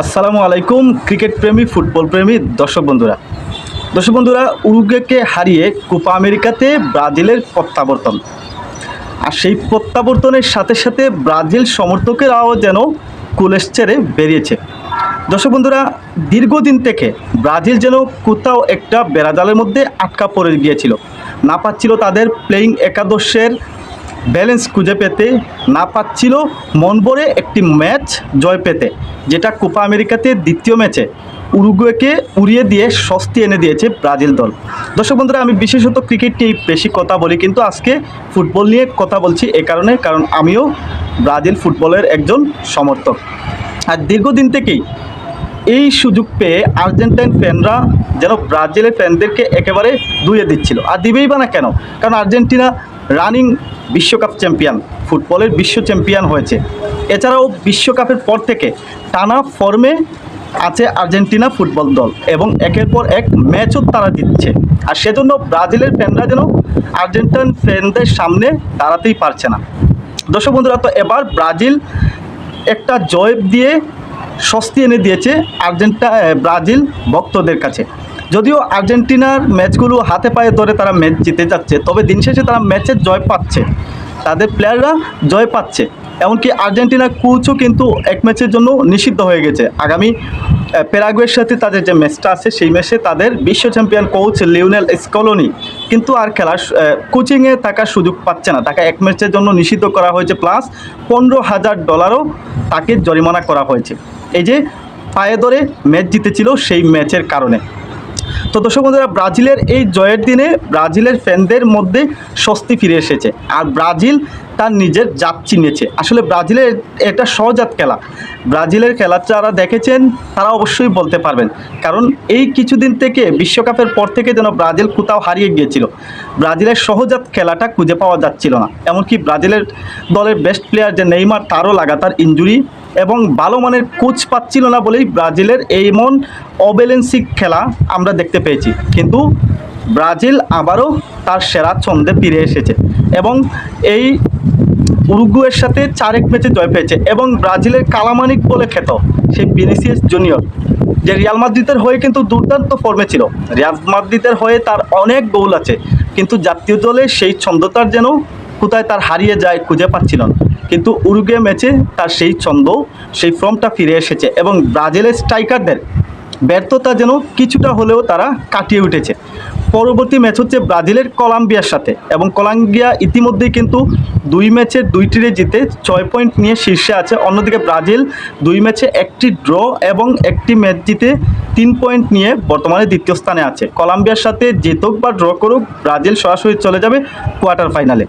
আসসালামু আলাইকুম, ক্রিকেট প্রেমী, ফুটবল প্রেমী, দর্শক বন্ধুরা। দর্শক বন্ধুরা, উরুগুয়েকে হারিয়ে কোপা আমেরিকাতে ব্রাজিলের প্রত্যাবর্তন। আর সেই প্রত্যাবর্তনের সাথে সাথে ব্রাজিল সমর্থকেরাও যেন কুলেশ ছেড়ে বেরিয়েছে। দর্শক বন্ধুরা, দীর্ঘদিন থেকে ব্রাজিল যেন কোথাও একটা বেড়াজালের মধ্যে আটকা পড়ে গিয়েছিল। না পাচ্ছিল তাদের প্লেয়িং একাদশের ব্যালেন্স খুঁজে পেতে না পাচ্ছিল মন ভরে একটি ম্যাচ জয় পেতে, যেটা কোপা আমেরিকাতে দ্বিতীয় ম্যাচে উরুগুয়েকে উড়িয়ে দিয়ে স্বস্তি এনে দিয়েছে ব্রাজিল দল। দর্শক বন্ধুরা, আমি বিশেষত ক্রিকেট নিয়ে বেশি কথা বলি, কিন্তু আজকে ফুটবল নিয়ে কথা বলছি এ কারণে, কারণ আমিও ব্রাজিল ফুটবলের একজন সমর্থক। আর দীর্ঘদিন থেকেই এই সুযোগ পেয়ে আর্জেন্টাইন ফ্যানরা যেন ব্রাজিলের ফ্যানদেরকে একেবারে ধুয়ে দিচ্ছিল। আর দিবেই বা না কেন? কারণ আর্জেন্টিনা রানিং বিশ্বকাপ চ্যাম্পিয়ন, ফুটবলের বিশ্ব চ্যাম্পিয়ন হয়েছে। এছাড়াও বিশ্বকাপের পর থেকে টানা ফর্মে আছে আর্জেন্টিনা ফুটবল দল এবং একের পর এক ম্যাচও তারা জিতছে। আর সেজন্য ব্রাজিলের ফ্যানরা যেন আর্জেন্টাইন ফ্যানদের সামনে দাঁড়াতেই পারছে না। দর্শক বন্ধুরা, তো এবার ব্রাজিল একটা জয় দিয়ে স্বস্তি এনে দিয়েছে আর্জেন্টা ব্রাজিল ভক্তদের কাছে। যদিও আর্জেন্টিনার ম্যাচগুলো হাতে পায়ে ধরে তারা ম্যাচ জিতে যাচ্ছে, তবে দিন শেষে তারা ম্যাচে জয় পাচ্ছে। তাদের প্লেয়াররা জয় পাচ্ছে। এমনকি আর্জেন্টিনার কোচও কিন্তু এক ম্যাচের জন্য নিষিদ্ধ হয়ে গেছে। আগামী প্যারাগুয়ের সাথে তাদের যে ম্যাচটা আছে, সেই ম্যাচে তাদের বিশ্ব চ্যাম্পিয়ন কোচ লিওনেল স্কলোনি কিন্তু আর খেলার কোচিংয়ে থাকার সুযোগ পাচ্ছে না। তাকে এক ম্যাচের জন্য নিষিদ্ধ করা হয়েছে, প্লাস পনেরো হাজার ডলারও তাকে জরিমানা করা হয়েছে। এই যে পায়ে ধরে ম্যাচ জিতেছিল সেই ম্যাচের কারণে। তো দর্শক বন্ধুরা, ব্রাজিলের এই জয়ের দিনে ব্রাজিলের ফ্যানদের মধ্যে স্বস্তি ফিরে এসেছে। আর ব্রাজিল তার নিজের জাত চিনেছে। আসলে ব্রাজিলের এটা সহজাত খেলা। ব্রাজিলের খেলা যারা দেখেছেন, তারা অবশ্যই বলতে পারবেন। কারণ এই কিছুদিন থেকে, বিশ্বকাপের পর থেকে যেন ব্রাজিল কোথাও হারিয়ে গিয়েছিল। ব্রাজিলের সহজাত খেলাটা খুঁজে পাওয়া যাচ্ছিল না। এমনকি ব্রাজিলের দলের বেস্ট প্লেয়ার যে নেইমার, তারও লাগাতার ইঞ্জুরি এবং ভালো মানের কোচ পাচ্ছিল না বলেই ব্রাজিলের এমন অব্যালেন্সিক খেলা আমরা দেখতে পেয়েছি। কিন্তু ব্রাজিল আবারও তার সেরা ছন্দে ফিরে এসেছে। এবং এই উরুগুয়ের সাথে চারেক ম্যাচে জয় পেয়েছে এবং ব্রাজিলের কালামানিক বলে খ্যাত সেই বিনিসিয়াস জুনিয়র, যে রিয়াল মাদ্রিদের হয়ে কিন্তু দুর্দান্ত ফর্মে ছিল। রিয়াল মাদ্রিদের হয়ে তার অনেক গোল আছে, কিন্তু জাতীয় দলে সেই ছন্দতার যেন কোথায় তার হারিয়ে যায় খুঁজে পাচ্ছিল না। কিন্তু উরুগে ম্যাচে তার সেই ছন্দ, সেই ফর্মটা ফিরে এসেছে এবং ব্রাজিলের স্ট্রাইকারদের ব্যর্থতা যেন কিছুটা হলেও তারা কাটিয়ে উঠেছে। পরবর্তী ম্যাচ হচ্ছে ব্রাজিলের কলাম্বিয়ার সাথে এবং কলাম্বিয়া ইতিমধ্যেই কিন্তু দুই ম্যাচে দুইটিরে জিতে ছয় পয়েন্ট নিয়ে শীর্ষে আছে। অন্যদিকে ব্রাজিল দুই ম্যাচে একটি ড্র এবং একটি ম্যাচ জিতে তিন পয়েন্ট নিয়ে বর্তমানে দ্বিতীয় স্থানে আছে। কলাম্বিয়ার সাথে জিতুক বা ড্র করুক, ব্রাজিল সরাসরি চলে যাবে কোয়ার্টার ফাইনালে।